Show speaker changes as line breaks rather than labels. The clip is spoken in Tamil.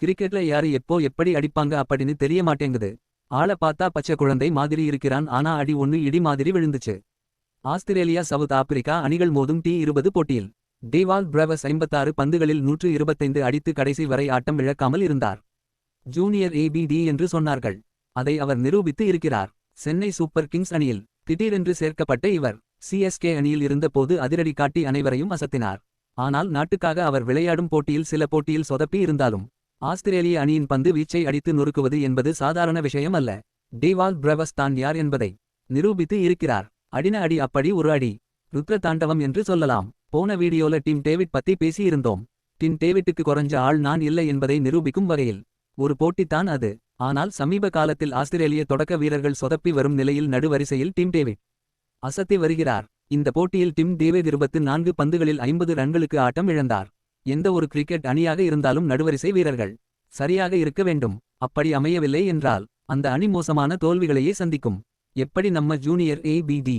கிரிக்கெட்ல யாரு எப்போ எப்படி அடிப்பாங்க அப்படின்னு தெரிய மாட்டேங்குது ஆள பார்த்தா பச்சை குழந்தை மாதிரி இருக்கிறான் ஆனா அடி ஒன்னு இடி மாதிரி விழுந்துச்சு. ஆஸ்திரேலியா சவுத் ஆப்பிரிக்கா அணிகள் மோதும் டி இருபது போட்டியில். டிவால் பிரவஸ் ஐம்பத்தாறு பந்துகளில் நூற்று இருபத்தைந்து அடித்து கடைசி வரை ஆட்டம் இழக்காமல் இருந்தார். ஜூனியர் ஏபிடி என்று சொன்னார்கள். அதை அவர் நிரூபித்து இருக்கிறார். சென்னை சூப்பர் கிங்ஸ் அணியில் திடீரென்று சேர்க்கப்பட்ட இவர் சிஎஸ்கே அணியில் இருந்தபோது அதிரடி காட்டி அனைவரையும் அசத்தினார். ஆனால் நாட்டுக்காக அவர் விளையாடும் போட்டியில் சில போட்டியில் சொதப்பி இருந்தாலும் ஆஸ்திரேலிய அணியின் பந்து வீச்சை அடித்து நொறுக்குவது என்பது சாதாரண விஷயம் அல்ல. டிவால் பிரவஸ் தான் யார் என்பதை நிரூபித்து இருக்கிறார். அடின அடி அப்படி ஒரு அடி. ருத்ர தாண்டவம் என்று சொல்லலாம். போன வீடியோல டீம் டேவிட் பத்தி பேசியிருந்தோம். டீம் டேவிட்டுக்கு குறைஞ்ச ஆள் நான் இல்லை என்பதை நிரூபிக்கும் வகையில். ஒரு போட்டித்தான் அது. ஆனால் சமீப காலத்தில் ஆஸ்திரேலிய தொடக்க வீரர்கள் சொதப்பி வரும் நிலையில் நடுவரிசையில் டீம் டேவிட் அசத்தி வருகிறார். இந்த போட்டியில் டிம் டேவிட் இருபத்து நான்கு பந்துகளில் ஐம்பது ரன்களுக்கு ஆட்டம் இழந்தார். எந்த ஒரு கிரிக்கெட் அணியாக இருந்தாலும் நடுவரிசை வீரர்கள் சரியாக இருக்க வேண்டும். அப்படி அமையவில்லை என்றால் அந்த அணி மோசமான தோல்விகளையே சந்திக்கும். எப்படி நம்ம ஜூனியர் ஏபிடி